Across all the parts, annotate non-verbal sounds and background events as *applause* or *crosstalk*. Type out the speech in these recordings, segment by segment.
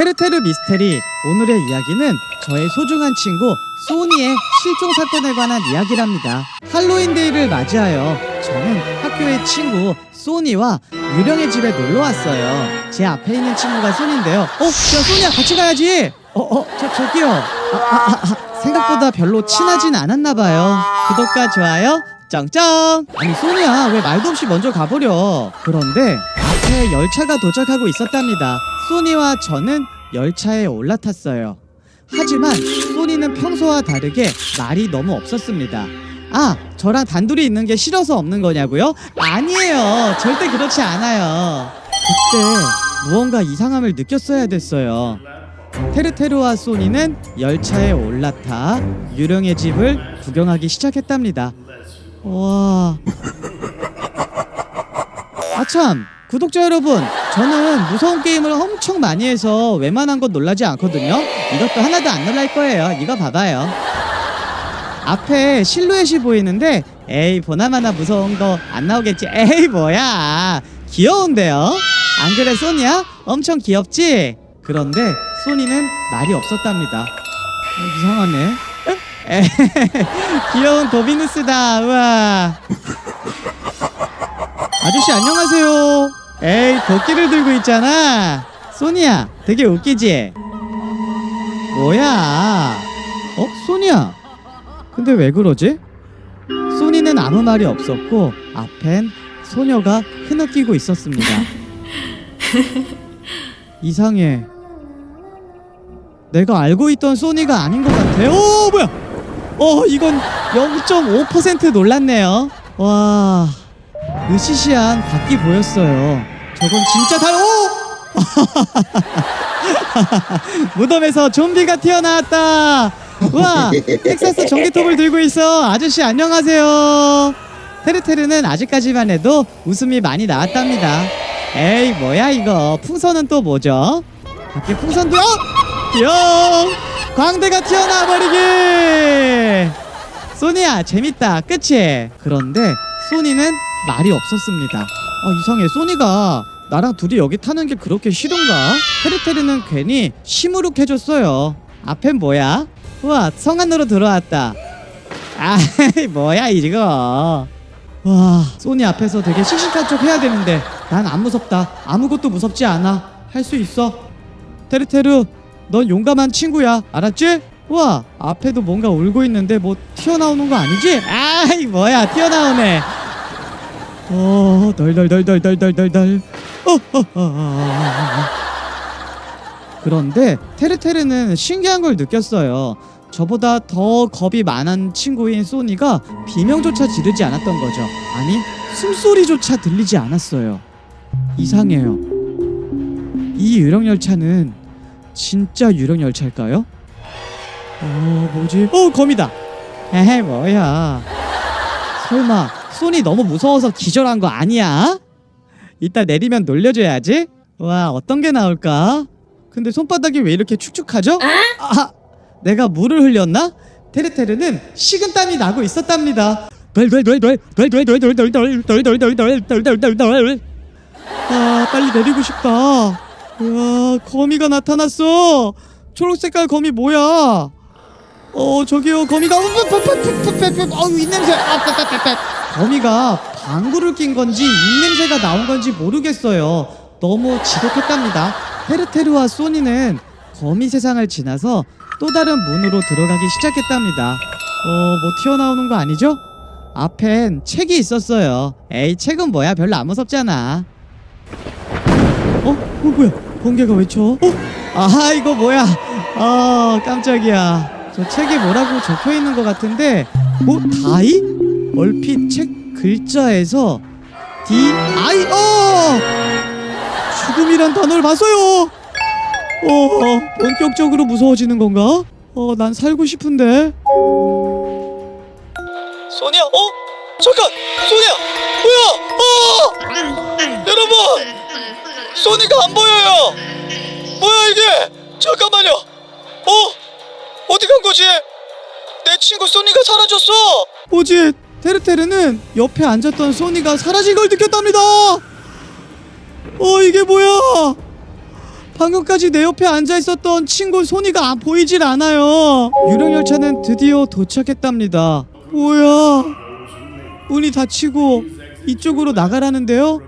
테르테르 미스테리 오늘의 이야기는 저의 소중한 친구 소니의 실종 사건에 관한 이야기랍니다. 할로윈데이를 맞이하여 저는 학교의 친구 소니와 유령의 집에 놀러 왔어요. 제 앞에 있는 친구가 소니인데요. 어, 야 소니야 같이 가야지. 어, 어, 저 저기요. 아, 아, 아, 아, 생각보다 별로 친하진 않았나 봐요. 구독과 좋아요. 짱짱! 아니 소니야 왜 말도 없이 먼저 가버려 그런데 앞에 열차가 도착하고 있었답니다. 소니와 저는 열차에 올라탔어요. 하지만 소니는 평소와 다르게 말이 너무 없었습니다. 아 저랑 단둘이 있는 게 싫어서 없는 거냐고요? 아니에요. 절대 그렇지 않아요. 그때 무언가 이상함을 느꼈어야 됐어요. 테르테르와 소니는 열차에 올라타 유령의 집을 구경하기 시작했답니다. 와. 아참, 구독자 여러분, 저는 무서운 게임을 엄청 많이 해서 웬만한 건 놀라지 않거든요. 이것도 하나도 안 놀랄 거예요. 이거 봐봐요. 앞에 실루엣이 보이는데, 에이 보나마나 무서운 거 안 나오겠지. 에이 뭐야, 귀여운데요. 안 그래 소니야? 엄청 귀엽지? 그런데 소니는 말이 없었답니다. 어, 이상하네. 에, *laughs* 귀여운 도비누스다. 우와. 아저씨 안녕하세요. 에이 도끼를 들고 있잖아. 소니야, 되게 웃기지? 뭐야? 어, 소니야. 근데 왜 그러지? 소니는 아무 말이 없었고 앞엔 소녀가 흐느끼고 있었습니다. *laughs* 이상해. 내가 알고 있던 소니가 아닌 것 같아. 오 뭐야? 어 이건 0.5% 놀랐네요. 와 으시시한 바퀴 보였어요. 저건 진짜 달. 오! *laughs* 무덤에서 좀비가 튀어나왔다. 와 텍사스 전기톱을 들고 있어. 아저씨 안녕하세요. 테르테르는 아직까지만 해도 웃음이 많이 나왔답니다. 에이 뭐야 이거 풍선은 또 뭐죠? 밖에 풍선도 어! 영 광대가 튀어나와 버리기 소니야 재밌다 그치? 그런데 소니는 말이 없었습니다. 아 이상해. 소니가 나랑 둘이 여기 타는 게 그렇게 싫은가? 테르테르는 괜히 시무룩해졌어요. 앞엔 뭐야? 우와 성 안으로 들어왔다. 아 뭐야 이거 와 소니 앞에서 되게 씩씩한 척 해야 되는데 난 안 무섭다. 아무것도 무섭지 않아. 할 수 있어. 테르테르 넌 용감한 친구야. 알았지? 와 앞에도 뭔가 울고 있는데 뭐 튀어나오는 거 아니지? 아이 뭐야 튀어나오네 어, 덜덜덜덜덜덜덜. 어, 어, 어, 어, 그런데 테르테르는 신기한 걸 느꼈어요. 저보다 더 겁이 많은 친구인 소니가 비명조차 지르지 않았던 거죠. 아니, 숨소리조차 들리지 않았어요. 이상해요. 이 유령 열차는 진짜 유령 열차일까요? 어, 뭐지? 어, 거미다. 에헤, 뭐야. 설마 손이 너무 무서워서 기절한 거 아니야? 이따 내리면 놀려줘야지 와 어떤 게 나올까? 근데 손바닥이 왜 이렇게 축축하죠? 아 내가 물을 흘렸나? 테르테르는 식은땀이 나고 있었답니다 아 빨리 내리고 싶다 우와 거미가 나타났어 초록 색깔 거미 뭐야 어 저기요 거미가 어우 입냄새 아, 빼빼빼빼. 거미가 방구를 낀 건지 입냄새가 나온 건지 모르겠어요. 너무 지독했답니다. 테르테르와 소니는 거미 세상을 지나서 또 다른 문으로 들어가기 시작했답니다. 어 뭐 튀어나오는 거 아니죠? 앞엔 책이 있었어요. 에이 책은 뭐야? 별로 안 무섭잖아. 어? 어 뭐야? 번개가 외쳐? 어? 아 이거 뭐야? 아 깜짝이야. 저 책에 뭐라고 적혀 있는 것 같은데 뭐 다이? 얼핏 책 글자에서 D I 어 죽음이란 단어를 봤어요 어 본격적으로 무서워지는 건가? 어 난 살고 싶은데 소니야 어? 잠깐 소니야 뭐야 어 여러분 소니가 안 보여요. 뭐야 이게? 잠깐만요. 어? 어디 간 거지? 내 친구 소니가 사라졌어. 뭐지? 테르테르는 옆에 앉았던 소니가 사라진 걸 느꼈답니다. 어 이게 뭐야? 방금까지 내 옆에 앉아 있었던 친구 소니가 보이질 않아요. 유령 열차는 드디어 도착했답니다. 뭐야? 문이 닫히고 이쪽으로 나가라는데요.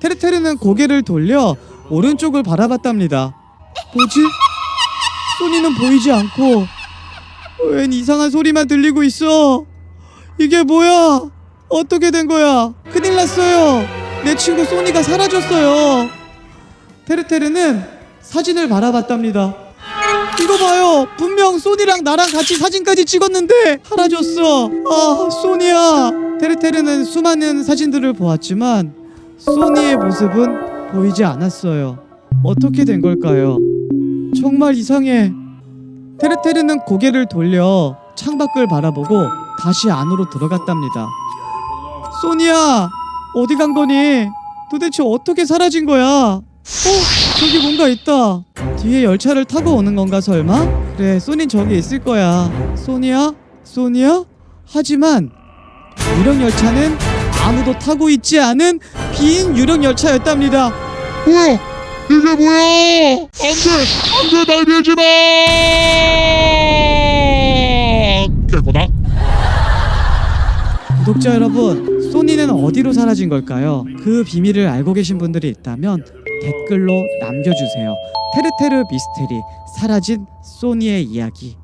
테르테르는 고개를 돌려 오른쪽을 바라봤답니다. 뭐지? 소니는 보이지 않고 웬 이상한 소리만 들리고 있어. 이게 뭐야? 어떻게 된 거야? 큰일 났어요. 내 친구 소니가 사라졌어요. 테르테르는 사진을 바라봤답니다. 이거 봐요. 분명 소니랑 나랑 같이 사진까지 찍었는데 사라졌어. 아, 소니야. 테르테르는 수많은 사진들을 보았지만 소니의 모습은 보이지 않았어요. 어떻게 된 걸까요? 정말 이상해. 테르테르는 고개를 돌려 창밖을 바라보고 다시 안으로 들어갔답니다. 소니야, 어디 간 거니? 도대체 어떻게 사라진 거야? 어? 저기 뭔가 있다. 뒤에 열차를 타고 오는 건가 설마? 그래, 소닌 저기 있을 거야. 소니야? 소니야? 하지만 유령 열차는 아무도 타고 있지 않은 빈 유령 열차였답니다. 뭐야? 이게 뭐야? 안돼, 안돼 날 밀지 마! 깨거다. 구독자 여러분, 소니는 어디로 사라진 걸까요? 그 비밀을 알고 계신 분들이 있다면 댓글로 남겨주세요. 테르테르 미스테리 사라진 소니의 이야기